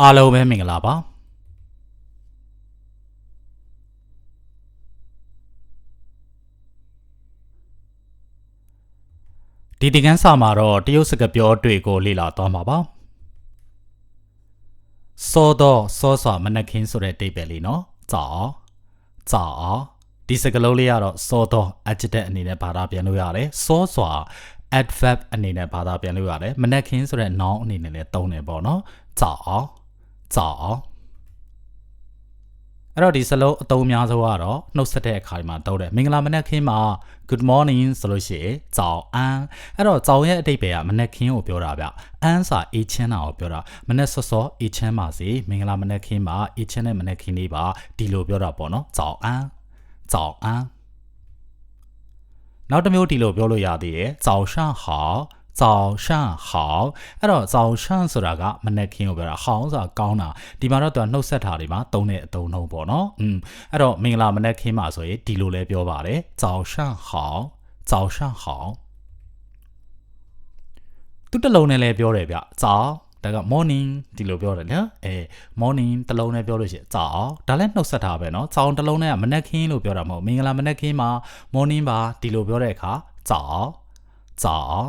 အားလုံးပဲမင်္ဂလာပါဒီတင်ကန်းစာမှာတော့တရုတ်စကားပြောတွေကိုလေ့လာသွားမှာပါစောတော့စောစွာမနက်ခင်းဆိုတဲ့တိတ်ပဲလေးနော်ကြာကြာဒီစကားလုံးလေးကတော့စောတော့ adjective အနေနဲ့ဘာသာပြန်လို့ရတယ်စောစွာ adverb အနေနဲ့ဘာသာပြန်လို့ရတယ်မနက်ခင်းဆိုတဲ့ noun အနေနဲ့လည်းသုံးတယ်ပေါ့နော်ကြာ 早အဲ့တော့ဒီစလုံးအသုံးအများဆုံးကတော့နှုတ်ဆက်တဲ့အခါမှာတောက်တယ်မင်္ဂလာမနက်ခင်းမှာ good morning ဆိုလို့ရှိရင်早安အဲ့တော့早ရဲ့အတိတ်ပဲကမနက်ခင်းကိုပြောတာဗျအန်းစာအေးချမ်းတာကိုပြောတာမနက်စောစောအေးချမ်းပါစေမင်္ဂလာမနက်ခင်းမှာအေးချမ်းတဲ့မနက်ခင်းလေးပါဒီလိုပြောတာပေါ့နော်早安早安နောက်တစ်မျိုးဒီလိုပြောလို့ရသေးတယ်早上好 စောင်ရှန်ဟောင်းအဲ့တော့စောင်ရှန်ဆိုတာကမနက်ခင်းကိုပြောတာဟောင်းဆိုတာကောင်းတာဒီမှာတော့သူကနှုတ်ဆက်တာတွေမှာသုံးတဲ့အသုံးနှုန်းပေါ့နော်อืมအဲ့တော့မင်္ဂလာမနက်ခင်းမှာဆိုရင်ဒီလိုလဲပြောပါတယ်စောင်ရှန်ဟောင်းစောင်ရှန်ဟောင်းသူတလုံးနဲ့လဲပြောတယ်ဗျစောင်ဒါက morning ဒီလိုပြောတယ်နော်အဲ morning တလုံးနဲ့ပြောလို့ရှိရင်ကြောင်ဒါလည်းနှုတ်ဆက်တာပဲနော်ကြောင်တလုံးနဲ့ကမနက်ခင်းလို့ပြောတာမဟုတ်မင်္ဂလာမနက်ခင်းမှာ morning ပါဒီလိုပြောတဲ့အခါကြောင်ကြောင်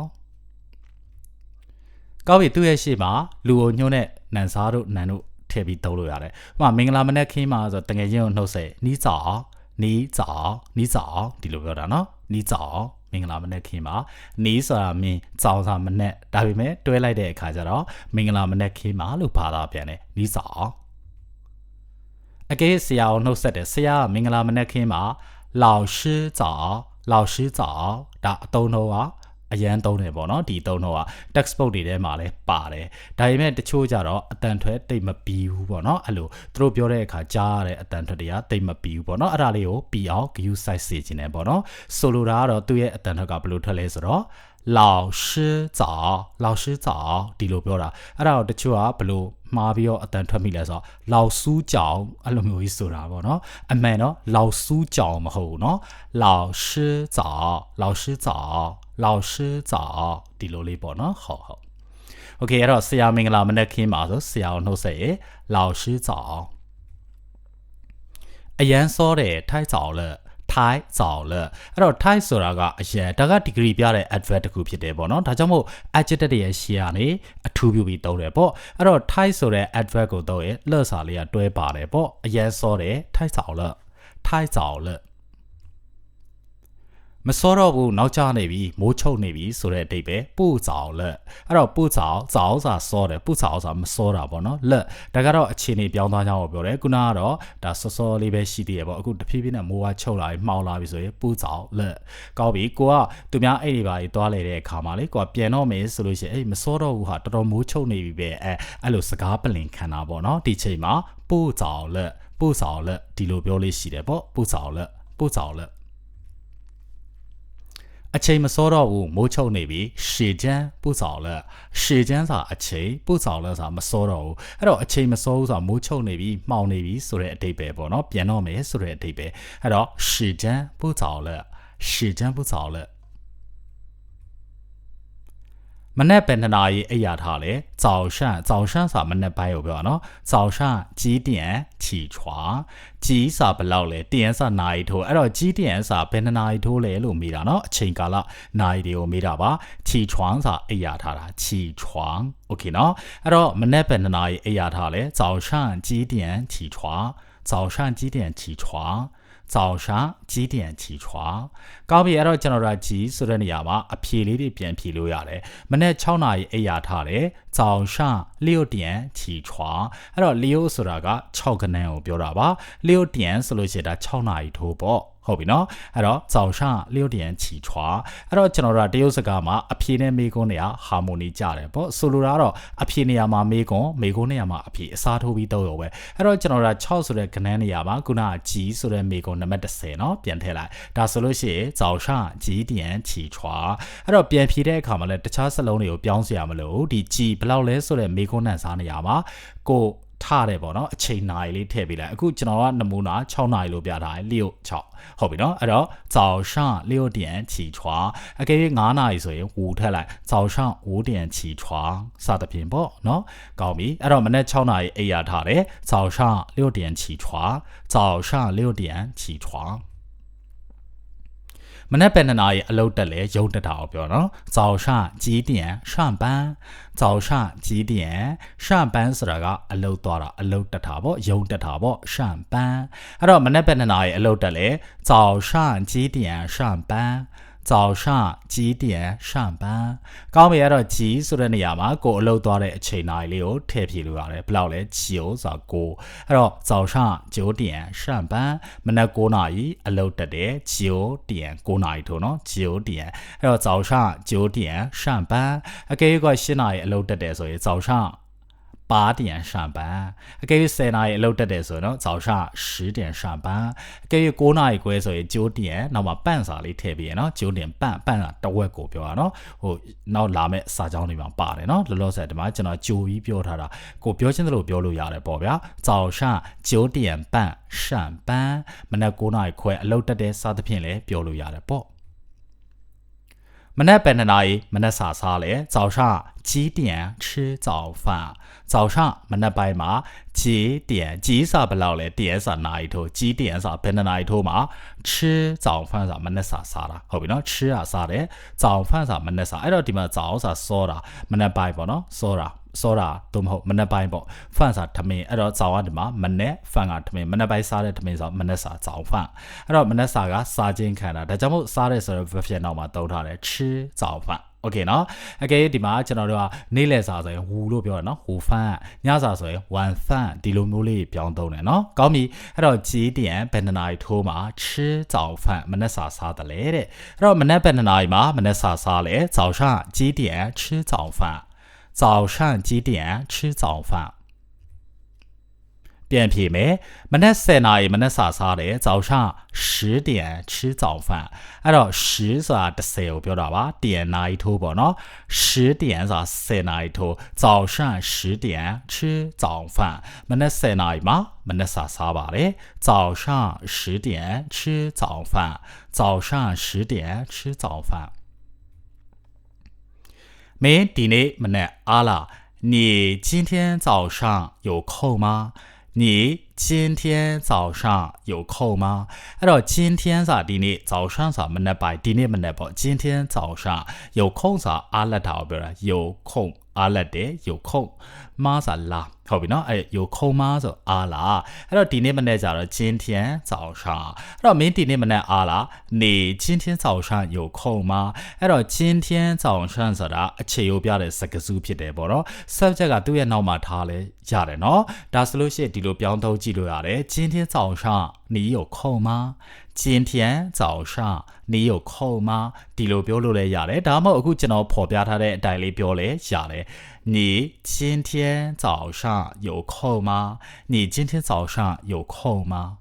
က်ပြီသူ့ရဲ့ရှေ့မှာလူကိုညှို့နဲ့နန်စားတို့နန်တို့ထည့်ပြီးသုံးလို့ရတယ်။ဟိုမှာမင်္ဂလာမနက်ခင်းမှာဆိုတငယ်ချင်းကိုနှုတ်ဆက်နီးစာနီးစာနီးစာဒီလိုပြောတာနော်။နီးစာမင်္ဂလာမနက်ခင်းမှာနီးဆိုတာမင်းကြောင်စာမနက်ဒါပေမဲ့တွဲလိုက်တဲ့အခါကျတော့မင်္ဂလာမနက်ခင်းမှာလို့ဘာသာပြန်တယ်နီးစာအကဲဆရာကိုနှုတ်ဆက်တယ်ဆရာကမင်္ဂလာမနက်ခင်းမှာ老师早老师早ဒါအတုံးတော့က အရန်သုံးတယ်ပေါ့နော်ဒီသုံးတော့က textbook တွေထဲမှာလည်းပါတယ်ဒါပေမဲ့တချို့ကြတော့အတန်ထွက်တိတ်မပြီးဘူးပေါ့နော်အဲ့လိုသူတို့ပြောတဲ့အခါကြားရတဲ့အတန်ထွက်တွေကတိတ်မပြီးဘူးပေါ့နော်အဲ့ဒါလေးကိုပြီးအောင် view size စေခြင်းနဲ့ပေါ့နော်ဆိုလိုတာကတော့သူ့ရဲ့အတန်ထွက်ကဘယ်လိုထွက်လဲဆိုတော့老师早老师早ဒီလိုပြောတာအဲ့ဒါတော့တချို့ကဘယ်လိုမှားပြီးတော့အတန်ထွက်မိလဲဆိုတော့老苏ကြောင်အဲ့လိုမျိုးကြီးဆိုတာပေါ့နော်အမှန်တော့老苏ကြောင်မဟုတ်ဘူးနော်老师早老师早 လောင်ရှိစာဒီလိုလေးပေါ့နော်ဟုတ်ဟုတ်โอเคအဲ့တော့ဆရာမင်္ဂလာမနက်ခင်းပါဆိုဆရာအောင်နှုတ်ဆက်ရေလောင်ရှိစာအရန်စောတယ်ထိုက်စာလို့ထိုင်းဆောင်လဲအဲ့တော့ထိုင်းဆိုတာကအရင်ဒါက degree ပြတဲ့ adverb တခုဖြစ်တယ်ပေါ့နော်ဒါကြောင့်မို့ adjective တွေရဲ့ share နေအထူးပြုပြီးသုံးတယ်ပေါ့အဲ့တော့ထိုင်းဆိုတဲ့ adverb ကိုသုံးရင်လှစာလေးကတွဲပါတယ်ပေါ့အရင်စောတယ်ထိုင်းဆောင်လဲထိုင်းဆောင်လဲ မစောတော့ဘူးနောက်ကျနေပြီမိုးချုပ်နေပြီဆိုတဲ့အတိတ်ပဲပို့ဆောင်လက်အဲ့တော့ပို့ဆောင်ဇောင်းစာစောတယ်ပို့ဆောင်စာမစောတာပေါ့နော်လက်ဒါကတော့အခြေအနေပြောင်းသွားကြအောင်ပြောတယ်ခုနကတော့ဒါစောစောလေးပဲရှိသေးရပေါ့အခုတဖြည်းဖြည်းနဲ့မိုးကချုပ်လာပြီးမှောင်လာပြီဆိုရင်ပို့ဆောင်လက်ကောင်းပြီကိုကသူများအဲ့ဒီပါကြီးသွားလေတဲ့အခါမှာလေကိုကပြန်တော့မယ်ဆိုလို့ရှိရင်အေးမစောတော့ဘူးဟာတော်တော်မိုးချုပ်နေပြီပဲအဲအဲ့လိုစကားပလင်ခံတာပေါ့နော်ဒီချိန်မှာပို့ဆောင်လက်ပို့ဆောင်လက်ဒီလိုပြောလေးရှိတယ်ပေါ့ပို့ဆောင်လက်ပို့ဆောင်လက် အချိန်မစောတော့ဘူးမိုးချုပ်နေပြီရှေချမ်းပို့ဆောင်လက်ရှေချမ်းစာအချိန်ပို့ဆောင်လက်စာမစောတော့ဘူးအဲ့တော့အချိန်မစောဘူးဆိုတာမိုးချုပ်နေပြီမှောင်နေပြီဆိုတဲ့အတိတ်ပဲပေါ့နော်ပြန်တော့မယ်ဆိုတဲ့အတိတ်ပဲအဲ့တော့ရှေချမ်းပို့ဆောင်လက်ရှေချမ်းပို့ဆောင်လက် မနေ့ပဲနှစ်နာရီအိပ်ရထားလေ早上早上စာမနေ့ပိုင်းကိုပြောတာနော်早上几点起床ကြီးစာဘယ်လောက်လဲတန်စာနာရီထိုးအဲ့တော့ကြီးတန်စာဘယ်နှစ်နာရီထိုးလဲလို့မေးတာနော်အချိန်ကာလနာရီတွေကိုမေးတာပါချီချွမ်းစာအိပ်ရထားတာချီချွမ်းโอเคနော်အဲ့တော့မနေ့ပဲနှစ်နာရီအိပ်ရထားလဲ早上几点起床早上几点起床 早上几点起床ကောင်းပြီအဲ့တော့ကျွန်တော်တို့ကြီးဆိုတဲ့နေရာမှာအဖြေလေးတွေပြန်ဖြေလို့ရတယ်မနေ့6နာရီအိပ်ရထားတယ်早上6点起床အဲ့တော့6ဆိုတာက6ခန်းကိုပြောတာပါ6点ဆိုလို့ရှိရင်ဒါ6နာရီထိုးပေါ့ ဟုတ်ပြီနော်အဲ့တော့ဆောင်းရှလျှော့တရန်ချီချွာအဲ့တော့ကျွန်တော်တို့တရုတ်စကားမှာအဖြေနဲ့မေကွန်းတွေကဟာမိုနီကြတယ်ပေါ့ဆိုလိုတာကတော့အဖြေနေရာမှာမေကွန်းမေကွန်းနေရာမှာအဖြေအစားထိုးပြီးတော့ရောပဲအဲ့တော့ကျွန်တော်တို့6ဆိုတဲ့ကဏ္ဍနေရာမှာခုနက G ဆိုတဲ့မေကွန်းနံပါတ်10နော်ပြန်ထည့်လိုက်ဒါဆိုလို့ရှိရင်ဆောင်းရှ G တရန်ချီချွာအဲ့တော့ပြန်ဖြေတဲ့အခါမှာလည်းတခြားစလုံးတွေကိုပြောင်းစရာမလိုဒီ G ဘလောက်လဲဆိုတဲ့မေကွန်းနဲ့စားနေရာမှာကို ထားတယ်ပေါ့နော်အချိန်နာရီလေးထည့်ပေးလိုက်အခုကျွန်တော်ကနမူနာ6နာရီလို့ပြထားတယ်6 6ဟုတ်ပြီနော်အဲ့တော့早上6点起床အကယ်၍9နာရီဆိုရင်ဝူထက်လိုက်早上5点起床စသဖြင့်ပေါ့နော်ကောင်းပြီအဲ့တော့မနေ့6နာရီအိပ်ရထားတယ်早上6点起床早上6点起床 မနေ့ပဲနှစ်နာရီအလုပ်တက်လဲရုံတက်တာကိုပြောနော်早上几点上班早上几点上班ဆိုတာကအလုပ်သွားတာအလုပ်တက်တာပေါ့ရုံတက်တာပေါ့上班အဲ့တော့မနေ့ပဲနှစ်နာရီအလုပ်တက်လဲ早上几点上班 早上几点上班ကောင်းပြီအဲ့တော့ကြီးဆိုတဲ့နေရာမှာကိုအလုပ်သွားတဲ့အချိန်တိုင်းလေးကိုထည့်ဖြည့်လို့ရတယ်ဘယ်လောက်လဲ9ဆိုတော့9အဲ့တော့早上9点上班မနက်9နာရီအလုပ်တက်တယ်9点9နာရီထို့နော်9点အဲ့တော့早上9点上班အကယ်၍က10နာရီအလုပ်တက်တယ်ဆိုရင်早上 八点上班အကယ်၍10နာရီအလုပ်တက်တယ်ဆိုရင်တော့早上10点上班အကယ်၍9နာရီခွဲဆိုရင်9点နောက်မှာပန့်စာလေးထည့်ပြီးရနော်9点ပန့်ပန့်စာတစ်ဝက်ကိုပြောတာနော်ဟိုနောက်လာမဲ့စာကြောင်းတွေမှာပါတယ်နော်လောလောဆယ်ဒီမှာကျွန်တော်ကြိုပြီးပြောထားတာကိုပြောချင်းသလိုပြောလို့ရတယ်ပေါ့ဗျာ早上9点半上班မနက်9နာရီခွဲအလုပ်တက်တဲ့စသဖြင့်လည်းပြောလို့ရတယ်ပေါ့ မနက်ပဲနှစ်နာရီမနက်စာစားလဲ早上几点吃早饭早上မနက်ပိုင်းမှာ几点几စာဘယ်လောက်လဲ点စာနာရီထိုး几点စာဘယ်နှစ်နာရီထိုးမှာ吃早饭စာမနက်စာစားတာဟုတ်ပြီနော်吃啊စားတယ်早饭စာမနက်စာအဲ့တော့ဒီမှာ早စာစောတာမနက်ပိုင်းပေါ့နော်စောတာ စောတာသို့မဟုတ်မနက်ပိုင်းပေါ့ဖန်စာထမင်းအဲ့တော့ဇောင်းကဒီမှာမနက်ဖန်ကထမင်းမနက်ပိုင်းစားတဲ့ထမင်းဆိုမနက်စာဇောင်းဖန်အဲ့တော့မနက်စာကစားခြင်းခံတာဒါကြောင့်မို့စားတဲ့ဆိုတော့ version နောက်မှာသုံးထားတယ်ချီဇောင်းဖန်โอเคเนาะအကဲဒီမှာကျွန်တော်တို့ကနေ့လယ်စာဆိုရင်ဝူလို့ပြောတာเนาะဟူဖန်ညစာဆိုရင်ဝမ်ဖန်ဒီလိုမျိုးလေးပြောင်းသုံးတယ်เนาะကောင်းပြီအဲ့တော့ဂျီးတန်ဘယ်နှစ်နာရီထိုးမှာချီဇောင်းဖန်မနက်စာစားတယ်လေတဲ့အဲ့တော့မနက်ဘယ်နှစ်နာရီမှာမနက်စာစားလဲဇောင်းရှာဂျီးတန်ချီဇောင်းဖန် 早上几点吃早饭？变皮没？没那塞哪？没那啥啥的。早上十点吃早饭。按照十啥的说，表达吧。点哪一头吧？那十点啥塞哪一头？早上十点吃早饭。没那塞哪一吗？没那啥啥吧嘞？早上十点吃早饭。早上十点吃早饭。 မင်းဒီနေ့မနက်အားလား你今天早上有空吗你今天早上有空吗အဲ့တော့今天စာဒီနေ့早上စာမနေ့ပိုင်းဒီနေ့မနေ့ပေါ့今天早上有空စာအားလက်တာကိုပြောတာ有空အားလက်တယ်有空မားစာလာ ဟုတ်ပြီနော်အဲ့有空吗ဆိုအားလားအဲ့တော့ဒီနေ့မနေ့ကျတော့今天早上အဲ့တော့မင်းဒီနေ့မနေ့အားလား你今天早上有空吗အဲ့တော့今天早上ဆိုတာအခြေရိုးပြတဲ့စကားစုဖြစ်တယ်ပေါ့နော် subject ကသူ့ရဲ့နောက်မှာထားလဲရတယ်နော်ဒါဆိုလို့ရှိရင်ဒီလိုပြောင်းသုံးကြည့်လို့ရတယ်今天早上你有空吗今天早上你有空吗ဒီလိုပြောလို့လည်းရတယ်ဒါမှမဟုတ်အခုကျွန်တော်ဖော်ပြထားတဲ့အတိုင်းလေးပြောလဲရတယ်你今天早上 上有空吗？你今天早上有空吗？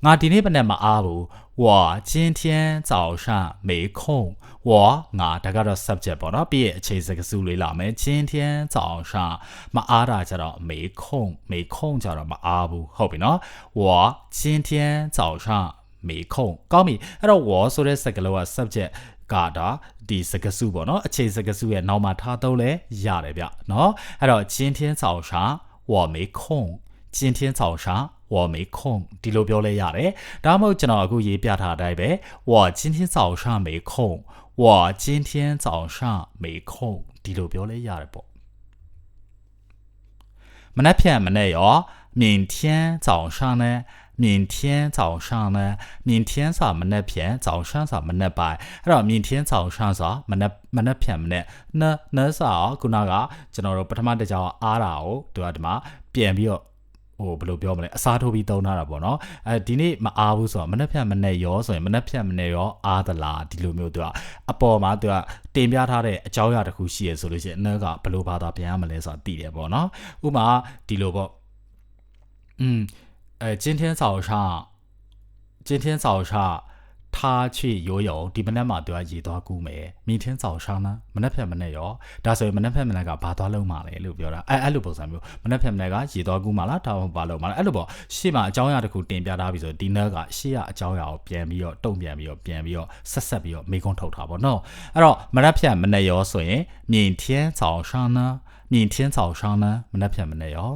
我今天不那么阿不，我今天早上没空。我我大家的 subject 不那边，其实个数理啦，没今天早上嘛阿达叫到没空，没空叫到嘛阿不，后边呢，我今天早上没空。高米，那我说的这个了 subject。 ကဒါဒီစကားစုပေါ့နော်အခြေစကားစုရဲ့နောက်မှာထားတော့လဲရတယ်ဗျနော်အဲ့တော့今天早上我没空今天早上我没空ဒီလိုပြောလဲရတယ်ဒါမှမဟုတ်ကျွန်တော်အခုရေးပြထားတဲ့အတိုင်းပဲ我今天早上没空我今天早上没空ဒီလိုပြောလဲရတယ်ပေါ့မနက်ဖြန်မနေ့ရော明天早上呢 明天早上呢明天ဆိုတာမနေ့ဖြန်早上ဆိုတာမနေ့ပိုင်းအဲ့တော့明天早上ဆိုတာမနေ့မနေ့ဖြန်မနေ့နနဆိုတာခုနကကျွန်တော်တို့ပထမတစ်ကြောင်အားတာကိုသူကဒီမှာပြန်ပြီးတော့ဟိုဘယ်လိုပြောမလဲအစားထိုးပြီးသုံးထားတာပေါ့နော်အဲဒီနေ့မအားဘူးဆိုတော့မနှက်ဖြတ်မနဲ့ရောဆိုရင်မနှက်ဖြတ်မနဲ့ရောအားသလားဒီလိုမျိုးသူကအပေါ်မှာသူကတင်ပြထားတဲ့အကြောင်းအရာတစ်ခုရှိရဆိုလို့ရှိရင်အနောက်ကဘယ်လိုဘာသာပြန်ရမလဲဆိုတာသိတယ်ပေါ့နော်ဥပမာဒီလိုပေါ့อืม 呃今天早上今天早上 他去游泳ဒီမနက်မှာသူကရေသွားကူးမယ်明天早上呢မနက်ဖြန်မနက်ရောဒါဆိုရင်မနက်ဖြန်မနက်ကဘာသွားလုံးမှာလဲလို့ပြောတာအဲအဲ့လိုပုံစံမျိုးမနက်ဖြန်မနက်ကရေသွားကူးမှာလားဒါမှမဟုတ်ဘာလုံးမှာလဲအဲ့လိုပေါ့ရှေ့မှာအကြောင်းအရာတစ်ခုတင်ပြထားပြီဆိုဒီနက်ကရှေ့ကအကြောင်းအရာကိုပြန်ပြီးတော့တုံ့ပြန်ပြီးတော့ပြန်ပြီးတော့ဆက်ဆက်ပြီးတော့မေကုန်းထုတ်တာပေါ့နော်အဲ့တော့မနက်ဖြန်မနက်ရောဆိုရင်明天早上呢明天早上呢မနက်ဖြန်မနက်ရော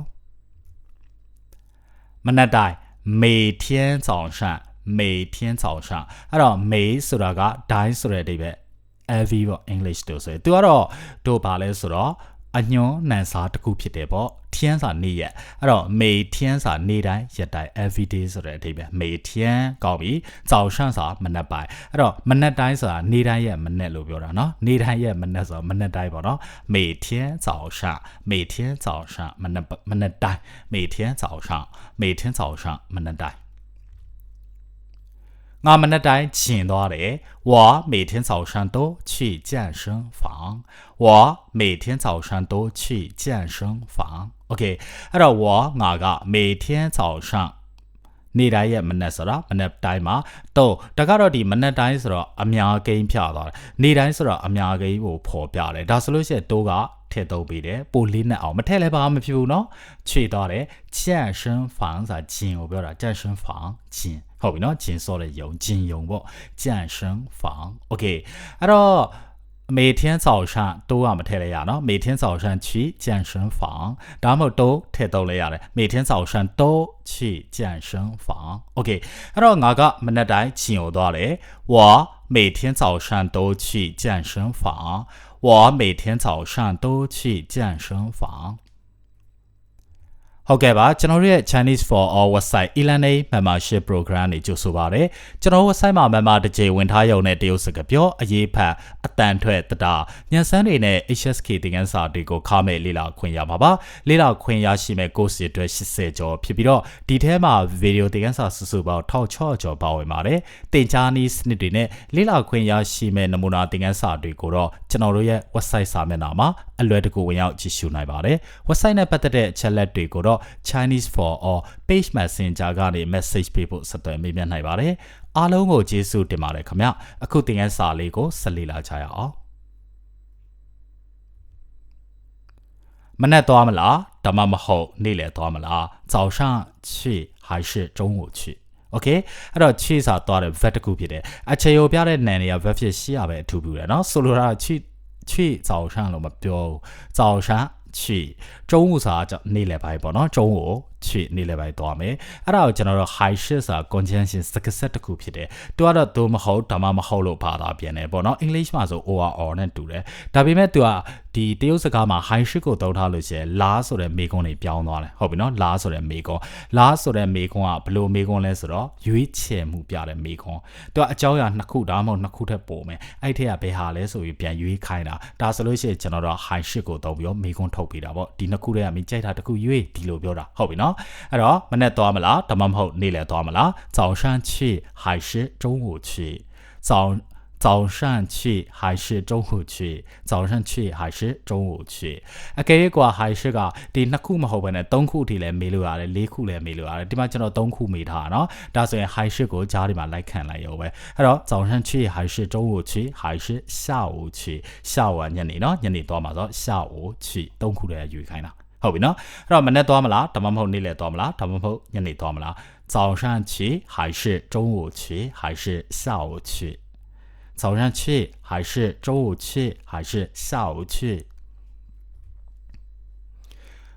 မနက်တိုင်းမေထင်းဆောင်ရှန်မေထင်းဆောင်ရှန်အဲ့တော့မေဆိုတာကဒိုင်းဆိုတဲ့အဓိပ္ပာယ် LV ပေါ့ English တို့ဆိုရင်သူကတော့တို့ဘာလဲဆိုတော့ အညွန်နန်စာတစ်ခုဖြစ်တယ်ပေါ့ထျန်းစာနေ့ရက်အဲ့တော့မေထျန်းစာနေ့တိုင်းရက်တိုင်း every day ဆိုတဲ့အဓိပ္ပာယ်မေထျန်းကောင်းပြီကြောင်ရှန့်စာမနက်ပိုင်းအဲ့တော့မနက်တိုင်းဆိုတာနေ့တိုင်းရက်မနက်လို့ပြောတာเนาะနေ့တိုင်းရက်မနက်ဆိုမနက်တိုင်းပေါ့เนาะမေထျန်းကြောင်ရှန့်မေထျန်းကြောင်ရှန့်မနက်မနက်တိုင်းမေထျန်းကြောင်ရှန့်မေထျန်းကြောင်ရှန့်မနက်တိုင်း ငါမနက်တိုင်းကျင်သွားတယ်我每天早上都去健身房我每天早上都去健身房 OK အဲ့တော့我ငါက每天早上နေ့တိုင်းရဲ့မနက်ဆိုတာမနက်တိုင်းမှာတော့တကတော့ဒီမနက်တိုင်းဆိုတော့အများကိန်းဖြာသွားတယ်နေ့တိုင်းဆိုတော့အများကိန်းကိုပေါ်ပြတယ်ဒါဆိုလို့ရှိရင်တိုးကထည့်သုံးပေးတယ်ပိုလေးနဲ့အောင်မထည့်လဲဘာမှမဖြစ်ဘူးเนาะခြေသွားတယ်健身房ဆိုတာဂျင်ကိုပြောတာ健身房ဂျင်ဟုတ်ပြီเ 后面呢，紧缩了用金融波健身房。OK，按照每天早上都俺们太了呀，喏，每天早上去健身房，咱们都太到了呀嘞，每天早上都去健身房。OK，按照我个没那在金融多嘞，我每天早上都去健身房，我每天早上都去健身房。 ဟုတ်ကဲ့ပါကျွန်တော်တို့ရဲ့ Chinese for All website e-learning membership program တွေကြိုဆိုပါရစေကျွန်တော် website မှာ member တစ်ကြိမ်ဝင်ထားရုံနဲ့တရုတ်စကားပြောအရေးဖတ်အတန်ထွက်တတာညံစမ်းတွေနဲ့ HSK သင်ခန်းစာတွေကိုခါမဲ့လေ့လာခွင့်ရပါပါလေ့လာခွင့်ရရှိမဲ့ course တွေအတွက်80ကျော်ဖြစ်ပြီးတော့ဒီထဲမှာ video သင်ခန်းစာစုစုပေါင်း1600ကျော်ပါဝင်ပါတယ်တင်ကြားနည်းစနစ်တွေနဲ့လေ့လာခွင့်ရရှိမဲ့နမူနာသင်ခန်းစာတွေကိုတော့ကျွန်တော်တို့ရဲ့ website စာမျက်နှာမှာအလွယ်တကူဝင်ရောက်ကြည့်ရှုနိုင်ပါတယ် website နဲ့ပတ်သက်တဲ့အချက်လက်တွေကိုတေChinese for all page messenger ကနေ message ပေးဖို့ဆက်သွယ်မေးမြန်းနိုင်ပါတယ်အားလုံးကိုကျေးဇူးတင်ပါတယ်ခင်ဗျအခုသင်ခန်းစာလေးကိုဆက်လက်လာကြရအောင်မနေ့သွားမလားဒါမှမဟုတ်နေ့လယ်သွားမလား早上去还是中午去 Okay အဲ့တော့ chi စာသွားတဲ့ verb တစ်ခုဖြစ်တယ်အခြေကိုပြတဲ့နာမ်တွေက verb ဖြစ်ရှိရပဲအထူးပြုတယ်เนาะဆိုလိုတာ chi 去早上လို့မပြောဘူး早上 去，中午啥叫你来排吧？喏，中午去你来排多没？啊，然后就那个海鲜啥，关键是十个十的苦皮的，多少都么好，他妈么好了，爬到边的不？喏，English 嘛是 O R O 呢读的，特别么对啊， ဒီတရုတ်စကားမှာ high shift ကိုသုံးထားလို့ရှိရင်လားဆိုတဲ့မေကွန်းတွေပြောင်းသွားတယ်ဟုတ်ပြီနော်လားဆိုတဲ့မေကွန်းလားဆိုတဲ့မေကွန်းကဘယ်လိုမေကွန်းလဲဆိုတော့ရွေးချယ်မှုပြတဲ့မေကွန်းသူကအကြောင်းအရာနှစ်ခုဒါမှမဟုတ်နှစ်ခုထက်ပိုမယ်အဲ့ထက်ကဘယ်ဟာလဲဆိုပြီးပြန်ရွေးခိုင်းတာဒါဆိုလို့ရှိရင်ကျွန်တော်တို့ high shift ကိုသုံးပြီးတော့မေကွန်းထုတ်ပေးတာပေါ့ဒီနှစ်ခုတည်းကမင်းကြိုက်တာတစ်ခုရွေးဒီလိုပြောတာဟုတ်ပြီနော်အဲ့တော့မနေ့သွားမလားဒါမှမဟုတ်နေ့လယ်သွားမလား早上去还是中午去早 早上去还是中午去？早上去还是中午去？အကယ်၍ကွာ还是ကဒီနှစ်ခုမဟုတ်ဘဲနဲ့သုံးခုထိလည်းမေးလို့ရတယ်လေးခုလည်းမေးလို့ရတယ်ဒီမှာကျွန်တော်သုံးခုမေးထားတာနော်ဒါဆိုရင်还是ကိုကြားဒီမှာလိုက်ခံလိုက်ရုံပဲအဲ့တော့早上去还是中午去还是下午去下午ညနေနော်ညနေသွားမှာဆို下午去သုံးခုလည်းယူခိုင်းတာဟုတ်ပြီနော်အဲ့တော့မနေ့သွားမလားဒါမှမဟုတ်နေ့လည်သွားမလားဒါမှမဟုတ်ညနေသွားမလား早上去还是中午去还是下午去早上去还是中午去还是下午去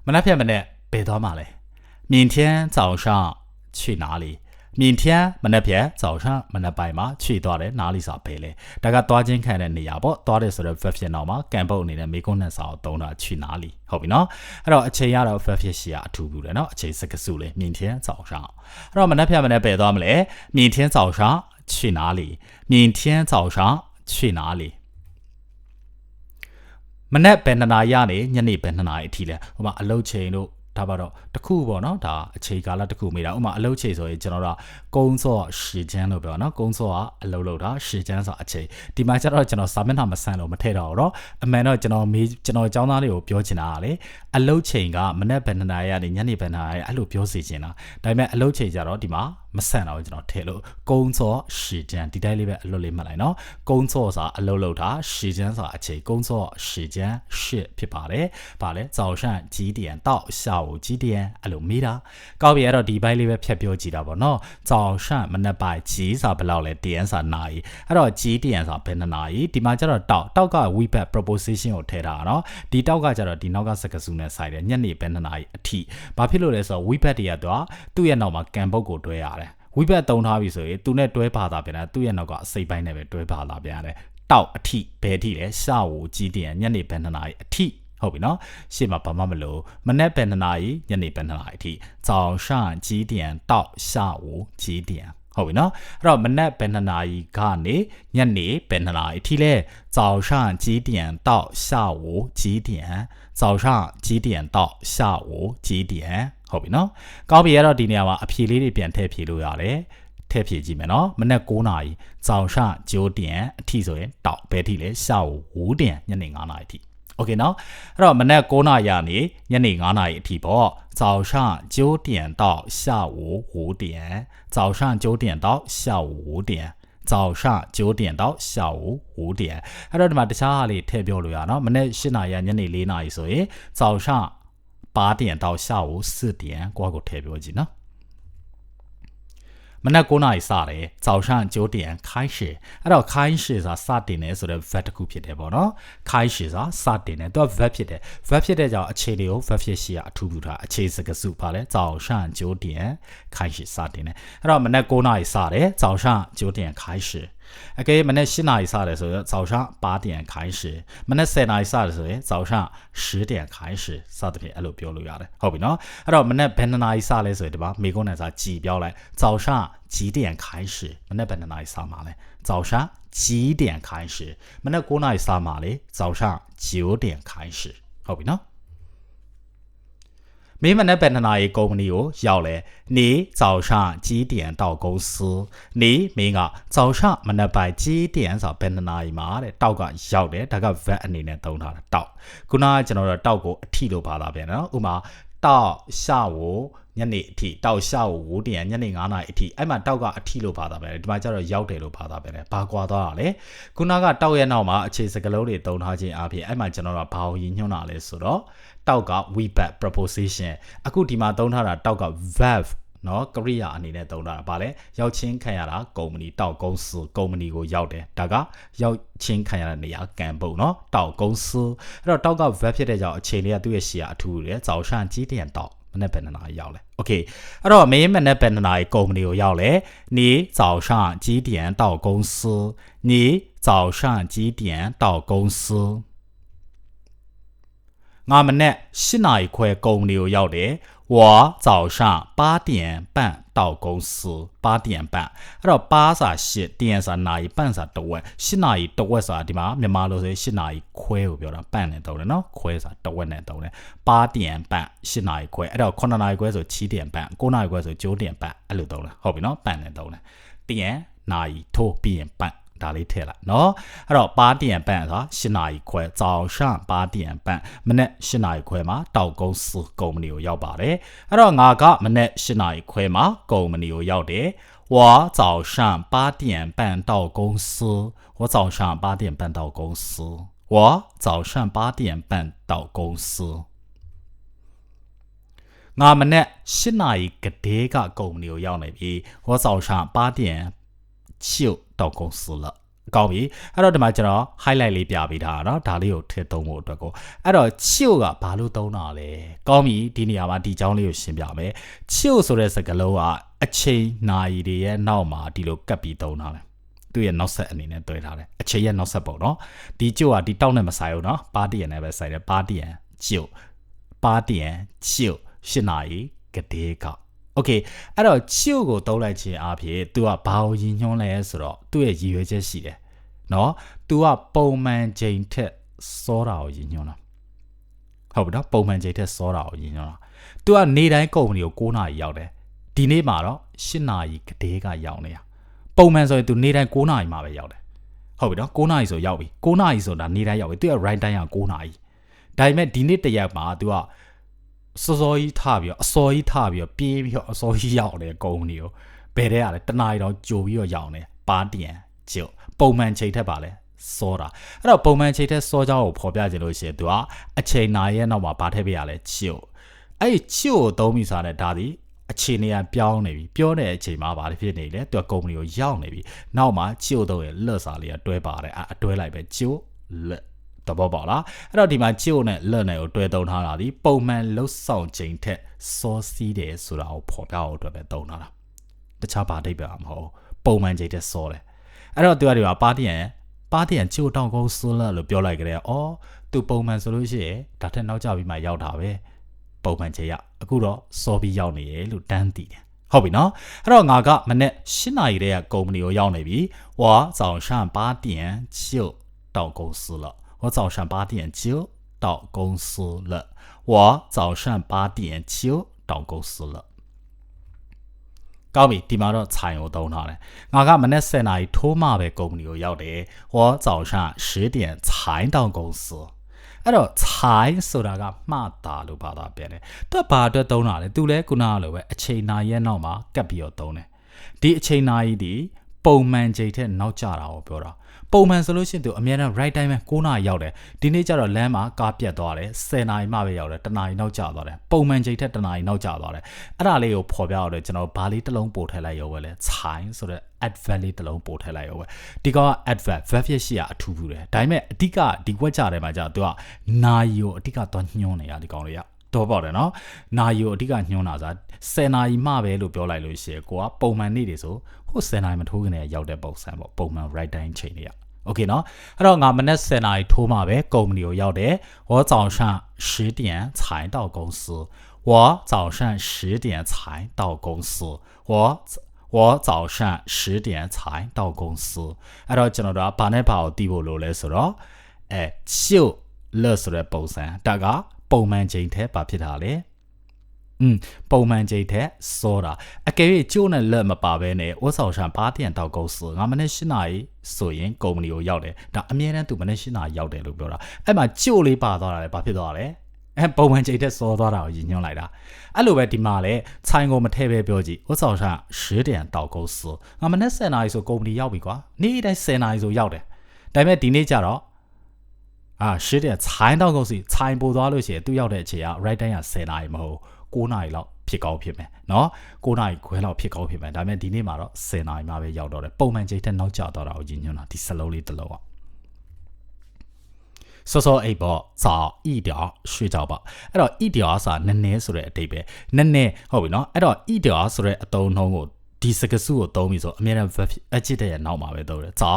မနေ့ပြန်မနေ့ဘယ်သွားမှာလဲ明天早上去哪里明天မနေ့ပြန်早上မနေ့ပိုင်းမှာ去သွားတယ်哪里စာပဲလဲဒါကသွားချင်းခံတဲ့နေရာပေါ့သွားတယ်ဆိုတော့ verb ဖြစ်တော့မှာကံပုတ်အနေနဲ့မေကုန်းနဲ့စာကိုသုံးတာ去哪里ဟုတ်ပြီနော်အဲ့တော့အချိန်ရတော့ verb ဖြစ်ရှိရအထူးပြုတယ်နော်အချိန်စကားစုလေ明天早上အဲ့တော့မနေ့ပြန်မနေ့ပဲသွားမလဲ明天早上 去哪里明天早上去哪里မနေ့ဘယ်နှစ်နာရီကနေညနေဘယ်နှစ်နာရီအထိလဲဟိုမှာအလုပ်ချိန်တို့ဒါပါတော့တခုပေါ့နော်ဒါအချိန်ကာလတခုမိတာဥမာအလုပ်ချိန်ဆိုရင်ကျွန်တော်တို့ကုန်းစောရှည်ချမ်းလို့ပြောနော်ကုန်းစောကအလုပ်လုပ်တာရှည်ချမ်းဆိုအချိန်ဒီမှာကျတော့ကျွန်တော်စာမျက်နှာမဆန်းလို့မထည့်တော့တော့အမှန်တော့ကျွန်တော်မေးကျွန်တော်အကြောင်းသားလေးကိုပြောချင်တာကလေအလုပ်ချိန်ကမနေ့ဘယ်နှစ်နာရီကနေညနေဘယ်နှစ်နာရီအဲ့လိုပြောစီချင်တာဒါပေမဲ့အလုပ်ချိန်ကြတော့ဒီမှာ မ မဆန်တော့ကျွန်တော်ထည့်လို့ကုန်းစောရှီကျန်ဒီတိုင်းလေးပဲအလွတ်လေးမှတ်လိုက်နော်ကုန်းစောဆိုတာအလုပ်လုပ်တာရှီကျန်ဆိုတာအခြေကုန်းစောရှီကျန်ရှစ်ဖြစ်ပါတယ်။ဗာလဲ早上几点到下午几点အဲ့လိုမေးတာကောက်ပြီအဲ့တော့ဒီဘိုင်းလေးပဲဖြတ်ပြောကြည့်တာပေါ့နော်早上မနက်ပိုင်းကြီးစာဘယ်လောက်လဲ点စာနာရီအဲ့တော့ကြီး点စာဘယ်နှစ်နာရီဒီမှာကျတော့တောက်တောက်က we back proposition ကိုထည့်တာနော်ဒီတောက်ကကျတော့ဒီနောက်ကစကားစုနဲ့ဆိုင်တယ်ညနေဘယ်နှစ်နာရီအထိဘာဖြစ်လို့လဲဆိုတော့ we back တွေကတော့သူ့ရဲ့နောက်မှာကံပုတ်ကိုတွဲရတယ် ် ဝိဘတ်တုံထားပြီဆိုရင်သူနဲ့တွဲပါတာပြန်တယ်သူ့ရဲ့နောက်ကအစိပ်ပိုင်းနဲ့ပဲတွဲပါလာပြန်ရတယ်တောက်အထိဘယ်အထိလဲရှာဝူကြီးတင်ညနေဘယ်နှစ်နာရီအထိဟုတ်ပြီနော်ရှေ့မှာဘာမှမလို့မနေ့ဘယ်နှစ်နာရီညနေဘယ်နှစ်နာရီအထိ早上几点到下午几点ဟုတ်ပြီနော်အဲ့တော့မနက်ဘယ်နှစ်နာရီကနေညနေဘယ်နှစ်နာရီအထိလဲ早上几点到下午几点早上几点到下午几点 ဟုတ်ပြီနော်ကောင်းပြီအဲ့တော့ဒီနေရာမှာအဖြေလေးတွေပြန်ထည့်ဖြေလို့ရတယ်ထည့်ဖြည့်ကြည့်မယ်နော်မနက်9နာရီ早上9点အထိဆိုရင်တောက်ဘယ်ထိလဲ下午5点ညနေ9နာရီအထိโอเคเนาะအဲ့တော့မနက်9နာရီကနေညနေ9နာရီအထိပေါ့早上9点到下午5点早上9点到下午5点早上9点到下午5点အဲ့တော့ဒီမှာတခြားဟာလေးထည့်ပြောလို့ရအောင်เนาะမနေ့8နာရီညနေ4နာရီဆိုရင်早上 八点到下午四点，挂个特别机呢。မနက်9နာရီစတယ်။早上9点开始။အဲ့တော့开始ဆိုတာစတင်တယ်ဆိုတော့ verb တစ်ခုဖြစ်တယ်ပေါ့နော်။开始ဆိုတာစတင်တယ်။သူက verb ဖြစ်တယ်။ verb ဖြစ်တဲ့ကြောင့်အခြေလေးကို verb ဖြစ်ရှိရအထူးပြုထားအခြေစကားစုပါလဲ။早上9点开始စတင်တယ်။အဲ့တော့မနက်9နာရီစတယ်။早上9点开始 အကယ်မနေ့7နာရီစတယ်ဆိုတော့早上8点开始မနေ့10နာရီစတယ်ဆိုရင်早上10点开始စသဖြင့်အဲ့လိုပြောလို့ရတယ်ဟုတ်ပြီနော်အဲ့တော့မနေ့ဘယ်နှစ်နာရီစလဲဆိုရင်ဒီမှာမိကုန်းနဲ့စာကြည်ပြောလိုက်早上几点开始မနေ့ဘယ်နှစ်နာရီစမှာလဲ早上几点开始မနေ့9နာရီစမှာလေ早上9点开始ဟုတ်ပြီနော် မင်းမနေ့ဘယ်နှစ်နာရီကုမ္ပဏီကိုရောက်လဲနေ早上几点到公司နေမင်းက早上မနေ့ပိုင်း几点ဆိုဘယ်နှစ်နာရီမှာတဲ့တောက်ကရောက်တယ်ဒါက vet အနေနဲ့သုံးထားတာတောက်ခုနကကျွန်တော်တို့တောက်ကိုအထီလို့ပါလာပြန်နော်ဥမာတောက်下午 ညနေအထိတောက်下午5点ညနေ9နာရီအထိအဲ့မှာတောက်ကအထီလို့ပါတာပဲဒီမှာကျတော့ရောက်တယ်လို့ပါတာပဲလေဘာကွာသွားတာလဲခုနကတောက်ရဲ့နောက်မှာအခြေစကလုံးတွေတုံထားခြင်းအပြင်အဲ့မှာကျွန်တော်တို့ဘာကိုရည်ညွှန်းတာလဲဆိုတော့တောက်က we back preposition အခုဒီမှာသုံးထားတာတောက်က verb နော်ကရိယာအနေနဲ့သုံးတာဗာလဲရောက်ချင်းခံရတာကုမ္ပဏီတောက်公司ကုမ္ပဏီကိုရောက်တယ်ဒါကရောက်ချင်းခံရတဲ့နေရာကံပုတ်နော်တောက်公司အဲ့တော့တောက်က verb ဖြစ်တဲ့ကြောင့်အခြေလေးကသူ့ရဲ့ရှေ့အထူးတယ်早上几点到 နဲ့ဘယ်။ Okay အဲ့တော့မင်း။你早上几点到公司？你早上几点到公司？我们呢是哪一块နာရီ။ 我早上八点半到公司，八点半。那巴萨西点啥哪一半啥多哎？西哪一多哎啥地方？那马路是西哪一块？我晓得半点多了喏，块啥多哎呢多的？八点半西哪一块？那看到哪一块是七点半，过哪一块是九点半？哎，都到了，后边喏半点多了，点哪一头边半？ ဒါလေးထည့်လိုက်เนาะအဲ့တော့八点半ဆိုတာ၈နာရီခွဲ早上八点半မနေ့၈နာရီခွဲမှာတောက်ကုန်းစုကုမ္ပဏီကိုရောက်ပါတယ်အဲ့တော့ငါကမနေ့၈နာရီခွဲမှာကုမ္ပဏီကိုရောက်တယ်我早上八点半到公司我早上八点半到公司我早上八点半到公司ငါမနေ့၈နာရီကတည်းကကုမ္ပဏီကိုရောက်နေပြီ我早上八点 就到公司了ကောင်းပြီအဲ့တော့ဒီမှာကျွန်တော် highlight လေးပြပေးထားတာเนาะဒါလေးကိုထည့်သုံးဖို့အတွက်ကိုအဲ့တော့ချို့ကဘာလို့သုံးတာလဲကောင်းပြီဒီနေရာမှာဒီအကြောင်းလေးကိုရှင်းပြမယ်ချို့ဆိုတဲ့စကားလုံးကအချိန်နာရီတွေရဲ့နောက်မှာဒီလိုကပ်ပြီးသုံးတာလဲသူ့ရဲ့နောက်ဆက်အနေနဲ့တွဲထားတယ်အချိန်ရဲ့နောက်ဆက်ပုံเนาะဒီချို့ကဒီတောက်နဲ့မဆိုင်ဘူးเนาะပါတီယန်နဲ့ပဲဆိုင်တယ်ပါတီယန်ချို့ပါတီယန်ချို့ရှင်းနာရီကတဲ့က Okay အဲ့တော့ chill ကိုသုံးလိုက်ခြင်းအပြင် तू ကဘာကိုရည်ညွှန်းလဲဆိုတော့သူ့ရဲ့ရည်ရွယ်ချက်ရှိတယ်နော် तू ကပုံမှန်ချိန်ထက်စောတာကိုရည်ညွှန်းတာဟုတ်ပြီနော်ပုံမှန်ချိန်ထက်စောတာကိုရည်ညွှန်းတာ तू ကနေ့တိုင်းကုမ္ပဏီကို9နာရီရောက်တယ်ဒီနေ့မှာတော့10နာရီကတည်းကရောက်နေတာပုံမှန်ဆိုရင် तू နေ့တိုင်း9နာရီမှာပဲရောက်တယ်ဟုတ်ပြီနော်9နာရီဆိုရောက်ပြီ9နာရီဆိုတာနေ့တိုင်းရောက်ပြီ तू က right time က9နာရီဒါပေမဲ့ဒီနေ့တရက်မှာ तू က စောစောကြီးထပြီးတော့အစောကြီးထပြီးတော့ပြေးပြီးတော့အစောကြီးရောက်တယ်ကုမ္ပဏီကိုဘဘယ်တဲ့ရလဲတနားရီတော့ကြိုပြီးတော့ရောက်နေပါတန်ကျုပ်ပုံမှန်ချိန်ထက်ပါလဲစောတာအဲ့တော့ပုံမှန်ချိန်ထက်စောကြောင်းကိုဖော်ပြခြင်းလို့ရှိရင်သူကအချိန်နာရဲ့နောက်မှာဗာထည့်ပေးရလဲကျုပ်အဲ့ဒီကျုပ်ကိုသုံးပြီးစားတဲ့ဒါဒီအခြေအနေကပြောင်းနေပြီပြောနေတဲ့အချိန်မှာဗာဖြစ်နေလေသူကကုမ္ပဏီကိုရောက်နေပြီနောက်မှာကျုပ်တော့ရဲ့လက်စာလေးကတွဲပါတယ်အအတွဲလိုက်ပဲကျုပ်လက် သဘောပေါက်လားအဲ့တော့ဒီမှာ chill နဲ့ learn နဲ့ကိုတွဲသုံးထားတာဒီပုံမှန်လှုပ်ဆောင်ခြင်းထက်စောစီးတယ်ဆိုတာကိုဖော်ပြအောင်အတွက်ပဲသုံးထားတာတခြားဘာအိပ်ပဲမဟုတ်ပုံမှန်ခြင်းထက်စောတယ်အဲ့တော့သူကဒီမှာပါတီရန်ပါတီရန် chill တောင်းကုန်းစွန်းလာလို့ပြောလိုက်ကြတယ်အော်သူပုံမှန်ဆိုလို့ရှိရင်ဒါထက်နောက်ကျပြီးမှရောက်တာပဲပုံမှန်ခြင်းရအခုတော့စောပြီးရောက်နေတယ်လို့တန်းတည်တယ်ဟုတ်ပြီနော်အဲ့တော့ငါကမနေ့၈နာရီတည်းကကုမ္ပဏီကိုရောက်နေပြီဟွာဆောင်ရှန်ပါတီရန် chill တောင်းကုန်းစွန်းလာ 我早上八点就到公司了我早上八点就到公司了ကောင်းပြီဒီမှာတော့ခြိုင်ကိုသုံးထားတယ်ငါကမနေ့7နာရီထိုးမှပဲကုမ္ပဏီကိုရောက်တယ်我早上10点才到公司အဲ့တော့ခြိုင်ဆိုတာကမှတ်တာလို့ဘာသာပြန်တယ်သူကဘာအတွက်သုံးတာလဲသူလဲခုနကလိုပဲအချိန်နာရဲ့နောက်မှာကပ်ပြီးတော့သုံးတယ်ဒီအချိန်နာကြီးဒီပုံမှန်ချိန်ထက်နောက်ကျတာကိုပြောတာ ပုံမှန်ဆိုလို့ရှိရင်သူအများနဲ့ right time ပဲ9နာရီရောက်တယ်ဒီနေ့ကျတော့လမ်းမှာကားပြတ်သွားတယ်10နာရီမှပဲရောက်တယ်တနာရီနောက်ကျသွားတယ်ပုံမှန်ချိန်ထက်တနာရီနောက်ကျသွားတယ်အဲ့ဒါလေးကိုဖော်ပြတော့ကျွန်တော်ဘာလေးတစ်လုံးပို့ထည့်လိုက်ရောပဲလဲ time ဆိုတဲ့ adverb လေးတစ်လုံးပို့ထည့်လိုက်ရောပဲဒီကောင်က adverb verb ဖြစ်ရှိရအထူးဘူးတယ်ဒါပေမဲ့အဓိကဒီကွက်ကြတယ်မှာကျတော့သူကနာရီကိုအဓိကသွားညွှန်းနေရဒီကောင်လေးက တော့ပေါ့တယ်နော်။နာယီကိုအဓိကညွှန်းတာဆို10နာရီမှပဲလို့ပြောလိုက်လို့ရှိရင်ကိုကပုံမှန်နေ့တွေဆိုဟို10နာရီမထိုးခင်တည်းရောက်တဲ့ပုံစံပေါ့ပုံမှန် right time ချိန်တွေရ။ Okay နော်။အဲ့တော့ငါမနေ့10နာရီထိုးမှပဲကုမ္ပဏီကိုရောက်တယ်။我早上10点才到公司。我早上10点才到公司。我我早上10点才到公司。အဲ့တော့ကျွန်တော်တို့ကဘာနဲ့ဘာကိုတီးဖို့လို့လဲဆိုတော့အဲရှုပ်လက်ဆိုတဲ့ပုံစံဒါက ပုံမှန်ချိန်ထက်ဘာဖြစ်တာလဲอืมပုံမှန်ချိန်ထက်စောတာအကယ်၍ကျိုးနဲ့လက်မပါဘဲနဲ့ဝတ်ဆောင်ရှံဘာတန်တောက်ကုတ်ဆိုငါမနေ့၈နာရီဆိုရင်ကုမ္ပဏီကိုရောက်တယ်ဒါအမြဲတမ်းသူမနေ့၈နာရီရောက်တယ်လို့ပြောတာအဲ့မှာကျိုးလေးပါသွားတာလေဘာဖြစ်သွားလဲအဲပုံမှန်ချိန်တက်စောသွားတာကိုရည်ညွှန်းလိုက်တာအဲ့လိုပဲဒီမှာလည်းဆိုင်ကိုမထည့်ပဲပြောကြည့်ဥဆောင်ရှ10တန်တောက်ကုတ်ဆိုငါမနေ့10နာရီဆိုကုမ္ပဏီရောက်ပြီကွာနေ့တိုင်း10နာရီဆိုရောက်တယ်ဒါပေမဲ့ဒီနေ့ကျတော့ အာရှစ်တဲ့ခြိုင်းတော့ကုန်စီခြိုင်းပို့သွားလို့ရှိရင်သူရောက်တဲ့အချိန်က right time က10နာရီမဟုတ်9နာရီလောက်ဖြစ်ကောင်းဖြစ်မယ်เนาะ9နာရီခွဲလောက်ဖြစ်ကောင်းဖြစ်မယ်ဒါပေမဲ့ဒီနေ့မှာတော့10နာရီမှပဲရောက်တော့တယ်ပုံမှန်ချိန်ထက်နောက်ကျသွားတာကိုညညွှန်းတာဒီစလုံးလေးတစ်လုံးอ่ะစောစောအိပ်ပေါ့စာဣတောရွှေကြောက်ပါအဲ့တော့ဣတောဆိုတာနည်းနည်းဆိုတဲ့အတိတ်ပဲနည်းနည်းဟုတ်ပြီเนาะအဲ့တော့ဣတောဆိုတဲ့အတုံးနှုံးကိုဒီစကားစုကိုသုံးပြီးဆိုအမြဲတမ်း verb adjective ရဲ့နောက်မှာပဲသုံးတယ်ဇာ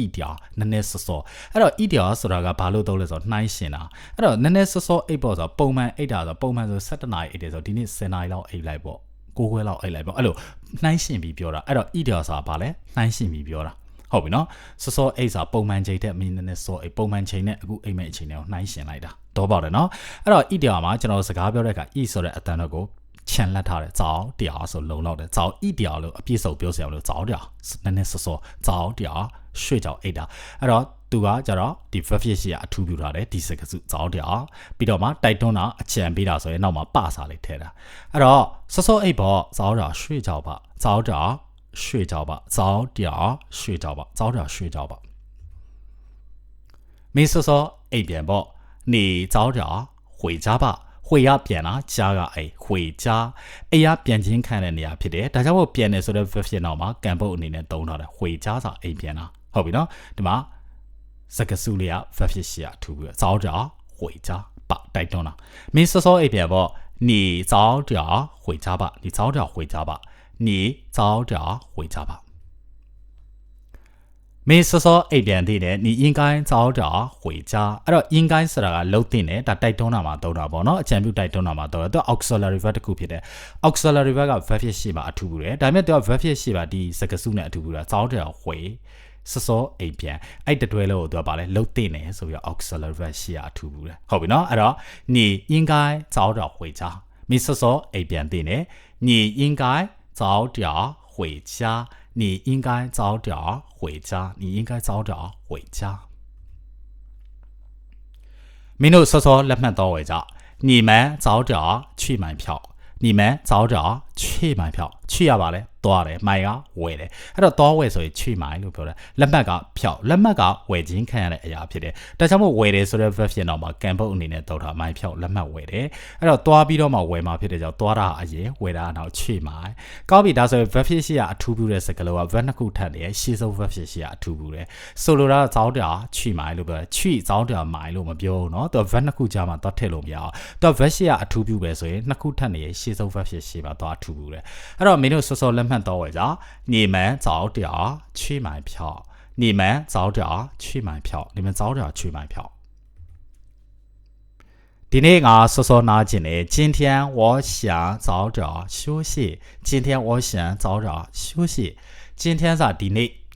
ဣတရားနည်းနည်းစောစောအဲ့တော့ဣတရားဆိုတာကဘာလို့သုံးလဲဆိုတော့နှိုင်းရှင်တာအဲ့တော့နည်းနည်းစောစောအိပ်ပေါ့ဆိုတော့ပုံမှန်အိပ်တာဆိုပုံမှန်ဆို17နာရီအိပ်တယ်ဆိုတော့ဒီနေ့10နာရီလောက်အိပ်လိုက်ပေါ့ကိုခွဲလောက်အိပ်လိုက်ပေါ့အဲ့လိုနှိုင်းရှင်ပြီးပြောတာအဲ့တော့ဣတရားဆိုတာဘာလဲနှိုင်းရှင်ပြီးပြောတာဟုတ်ပြီနော်စောစောအိပ်စာပုံမှန်ချိန်တဲ့မင်းနည်းနည်းစောအိပ်ပုံမှန်ချိန်နဲ့အခုအိပ်မဲ့အချိန်တွေကိုနှိုင်းရှင်လိုက်တာတော့ပေါ့တယ်နော်အဲ့တော့ဣတရားမှာကျွန်တော်စကားပြောတဲ့အခါဣဆိုတဲ့အတန်တော့ကိုခြံလက်ထားတယ်ဇောင်းတရားဆိုလုံလောက်တယ်ဇောင်းဣတရားလို့အပြည့်စုံပြောစရာလို့ဇောင်းတရားနည်းနည်းစောစောဇောင်းတရား ရွှေ့ချောင်းအိတ်တာအဲ့တော့သူကကြတော့ဒီ verfish ရှိရအထူးပြုထားတယ်ဒီစကစုဇောင်းတရားပြီးတော့မှတိုက်တွန်းတာအချံပေးတာဆိုရင်နောက်မှာပစာလေးထည့်တာအဲ့တော့စောစောအိတ်ပေါ့ဇောင်းတာရွှေ့ချောင်းပါဇောင်းတာရွှေ့ချောင်းပါဇောင်းတရားရွှေ့ချောင်းပါဇောင်းတာရွှေ့ချောင်းပါမင်းစောစောအိတ်ပြန်ပေါ့နေဇောင်းတာဝေကြပါခွေရပြန်လာကြားကအဲခွေကြားအဲရပြန်ချင်းခံတဲ့နေရာဖြစ်တယ်ဒါကြောင့်မို့ပြန်နေဆိုတဲ့ verb ဖြစ်တော့မှာကံပုတ်အနေနဲ့သုံးထားတယ်ခွေကြားစာအိမ်ပြန်လာ ဟုတ်ပြီနော်ဒီမှာစကစုလေးက verb ဖြစ်ရှိရထူပြီးတော့ဇောင်းကြာဝေကြာပတိုက်တွန်းတာမင်းစောစောအိပ်ပြန်ပေါ့နေဇောင်းကြာဝေကြာပနေဇောင်းကြာဝေကြာပနေဇောင်းကြာဝေကြာပမင်းစောစောအိပ်ပြန်သေးတယ်နေအင်ကိုင်းဇောင်းကြာဝေကြာအဲ့တော့အင်ကိုင်းဆိုတာကလုံးတင်တယ်ဒါတိုက်တွန်းတာမှာသုံးတာပေါ့နော်အချံပြုတ်တိုက်တွန်းတာမှာသုံးတယ်သူက auxiliary verb တစ်ခုဖြစ်တယ် auxiliary verb က verb ဖြစ်ရှိမှာအထူးဘူးတယ်ဒါပေမဲ့သူက verb ဖြစ်ရှိမှာဒီစကစုနဲ့အထူးဘူးတာဇောင်းကြာဝေကြာ စောစောအိပ်ပြန်အဲ့တတွဲလို့သူကပါလဲလုံးတင်တယ်ဆိုပြီး auxiliary verb ရှိရအထူးဘူးတယ်ဟုတ်ပြီနော်အဲ့တော့你应该早点回家မင်းစောစောအိပ်ပြန်သေးတယ်你应该早点回家你应该早点回家，你应该早点回家。မင်းတို့စောစောလက်မှတ်တော့ဝယ်ကြ你们早点去买票你们早点去买票 ချွေရပါလဲသွားတယ်မိုင်ကဝယ်တယ်အဲ့တော့သွားဝယ်ဆိုရင်ချွေမိုင်လို့ပြောတယ်လက်မှတ်ကဖြောက်လက်မှတ်ကဝယ်ခြင်းခံရတဲ့အရာဖြစ်တယ်ဒါကြောင့်မို့ဝယ်တယ်ဆိုတဲ့ verb ဖြစ်တော့မှကံပုတ်အနေနဲ့တောက်တာမိုင်ဖြောက်လက်မှတ်ဝယ်တယ်အဲ့တော့သွားပြီးတော့မှဝယ်မှာဖြစ်တဲ့ကြောင့်သွားတာအရင်ဝယ်တာနောက်ချွေမိုင်ကောင်းပြီဒါဆိုရင် verb ဖြစ်ရှိရအထူးပြုတဲ့စကားလုံးက verb နှစ်ခုထပ်နေရှေ့ဆုံး verb ဖြစ်ရှိရအထူးပြုတယ်ဆိုလိုတာကကြောင်းတာချွေမိုင်လို့ပြောတယ်ချွေကြောင်းတာမိုင်လို့မပြောဘူးเนาะသူ verb နှစ်ခုကြားမှာတော့ထည့်လို့မရအောင်သူ verb ရှိရအထူးပြုပဲဆိုရင်နှစ်ခုထပ်နေရှေ့ဆုံး verb ဖြစ်ရှိမှာတော့အထူးပြုတယ်အဲ့တော့ ာ့明天叔叔能不能到我家？你们早点儿去买票。你们早点儿去买票。你们早点儿去买票。今天啊，叔叔拿进来。今天我想早点休息。今天我想早点休息。今天是。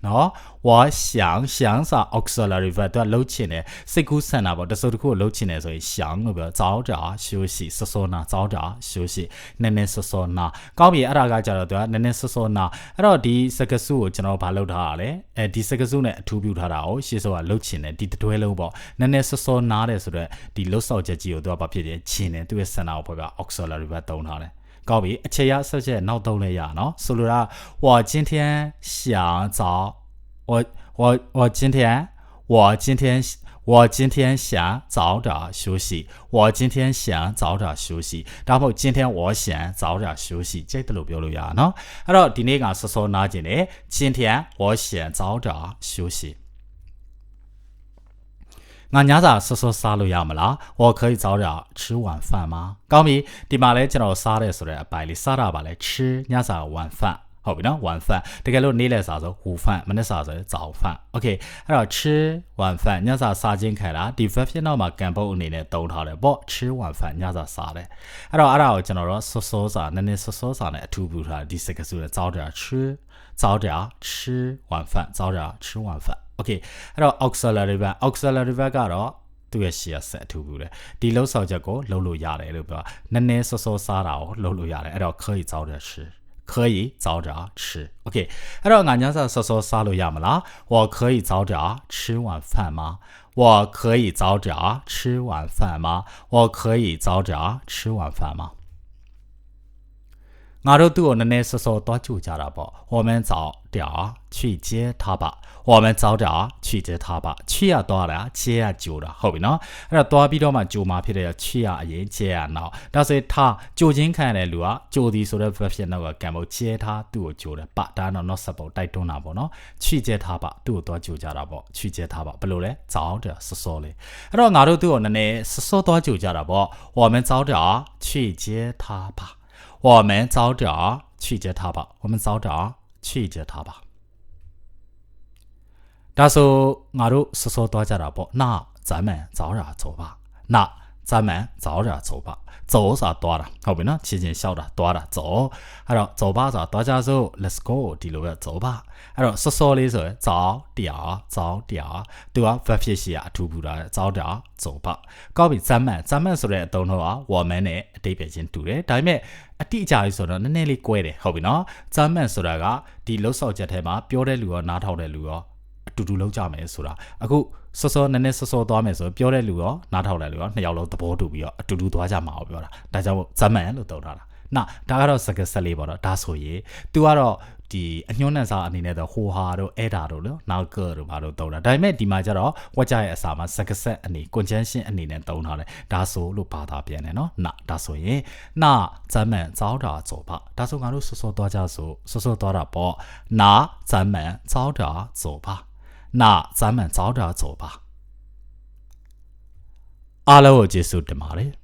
နော်ဝါရှောင်ရှောင်စာ auxiliary verb သူကလှုပ်ချင်တယ်စိတ်ကူးဆန်တာပေါ့တစုံတစ်ခုလှုပ်ချင်တယ်ဆိုရင်ရှောင်လို့ပြောကြောက်တာရှိုးရှိစောစောနာကြောက်တာရှိုးရှိနည်းနည်းစောစောနာကောင်းပြီအဲ့ဒါကကြတော့သူကနည်းနည်းစောစောနာအဲ့တော့ဒီစကစုကိုကျွန်တော်ဘာလုပ်ထားတာလဲအဲဒီစကစုနဲ့အထူးပြုထားတာကိုရှေ့စောကလှုပ်ချင်တယ်ဒီတွဲလုံးပေါ့နည်းနည်းစောစောနာတယ်ဆိုတော့ဒီလှုပ်ဆောင်ချက်ကြီးကိုသူကဘာဖြစ်တယ်ချင်တယ်သူရဲ့ဆန်တာကိုပြောပြ auxiliary verb တုံးထားတယ် 告别，切က်ပြီးအချက်啦，我今天ချ我我我今天我今天，我今天想早点休息，我今天想早点休息然后今天我想早点休息ထန်းရှောင်းသောဟောဟောကျင်းထ ငါညစာစောစောစားလို့ရမလား။我可以早点吃晚饭吗။ကောင်းပြီဒီမှာလဲကျွန်တော်စားတယ်ဆိုတဲ့အပိုင်းလေးစားတာပါလဲ吃ညစာ晚饭ဟုတ်ပြီနော်晚饭တကယ်လို့နေ့လယ်စာဆို午饭မနေ့စာဆို早饭 okay အဲ့တော့吃晚饭ညစာစားခြင်းခံတာဒီ verb ဖြစ်တော့မှာကံပုတ်အနေနဲ့တုံးထားတယ်ပေါ့吃晚饭ညစာစားတယ်အဲ့တော့အဲ့ဒါကိုကျွန်တော်တို့စောစောစာနည်းနည်းစောစောစာနဲ့အထူးပြုထားဒီစကားစုနဲ့早点吃早点吃晚饭早点吃晚饭 okay အဲ့တော့ auxiliary verb auxiliary verb ကတော့သူ့ရဲ့ share set အထူးပြုတယ်ဒီလှုပ်ဆောင်ချက်ကိုလှုပ်လို့ရတယ်လို့ပြောနည်းနည်းစောစောစားတာကိုလှုပ်လို့ရတယ်အဲ့တော့可以早点吃可以早点吃，OK。အဲ့တော့ငါညစာစောစောစားလို့ရမလား我可以早点吃晚饭吗我可以早点吃晚饭吗我可以早点吃晚饭吗 ငါတို့သူ့ကိုနည်းနည်းစောစောသွားကြိုကြတာပေါ့我们早点去接他吧我们早点去接他吧去ရသွားတာ接ရကြိုတာဟုတ်ပြီနော်အဲ့တော့သွားပြီးတော့မှကြိုမှာဖြစ်တဲ့去ရအရင်接ရနောက်ဒါဆိုရင်ထားကြိုချင်းခံရတဲ့လူကကြိုသည်ဆိုတဲ့ verb နောက်ကကံဖို့接ထားသူ့ကိုကြိုတယ်ပဒါတော့ not စပေါ်တိုက်တွန်းတာပေါ့နော်去接他吧သူ့ကိုသွားကြိုကြတာပေါ့去接他吧ဘယ်လိုလဲ早点စောစောလေးအဲ့တော့ငါတို့သူ့ကိုနည်းနည်းစောစောသွားကြိုကြတာပေါ့我们早点去接他吧 我们早点去接他吧，我们早点去接他吧。但是俺都说说多见了，不，那咱们早点走吧，那咱们早点走吧。走ဆိုတာသွားတာဟုတ်ပြီနော်ချင်းချင်းလျှောက်တာသွားတာ走အဲ့တော့走吧ဆိုတာသွားကြစို့ let's go ဒီလိုပဲ走吧အဲ့တော့စောစောလေးဆိုရင်早点早点သူက verb ဖြစ်ရှိရအထူးပူတာ早点走吧ကောက်ပြီ咱们咱们ဆိုတဲ့အသုံးတော့က我们နဲ့အတိတ်ပဲချင်းတူတယ်ဒါပေမဲ့အတိအကျကြီးဆိုတော့နည်းနည်းလေးကွဲတယ်ဟုတ်ပြီနော်咱们ဆိုတာကဒီလှုပ်ဆော်ချက်ထဲမှာပြောတဲ့လူရောနားထောင်တဲ့လူရောအတူတူလောက်ကြမယ်ဆိုတာအခု စောစောနည်းနည်းစောစောသွားမယ်ဆိုပြောတဲ့လူရောနားထောင်တဲ့လူရောနှစ်ယောက်လုံးသဘောတူပြီးတော့အတူတူသွားကြမှာကိုပြောတာဒါကြောင့်မို့ဇမန်လို့သုံးထားတာနော်ဒါကတော့စကားဆက်လေးပေါ့နော်ဒါဆိုရင် तू ကတော့ဒီအညွှန်းနှံစာအနေနဲ့တော့ဟိုဟာတို့အဲ့ဒါတို့နော်နောက်ကတို့ဘာတို့သုံးတာဒါပေမဲ့ဒီမှာကျတော့ဝက်ကြရဲ့အစာမှာစကားဆက်အနေ conjunction အနေနဲ့သုံးထားတယ်ဒါဆိုလို့ဘာသာပြန်တယ်နော်နာဒါဆိုရင်နာဇမန်ဇောက်တာဇောဖဒါဆိုငါတို့စောစောသွားကြဆိုစောစောသွားတာပေါ့နာဇမန်ဇောက်တာဇောဖ 那咱们早点走吧。阿拉哦结束的嘛嘞。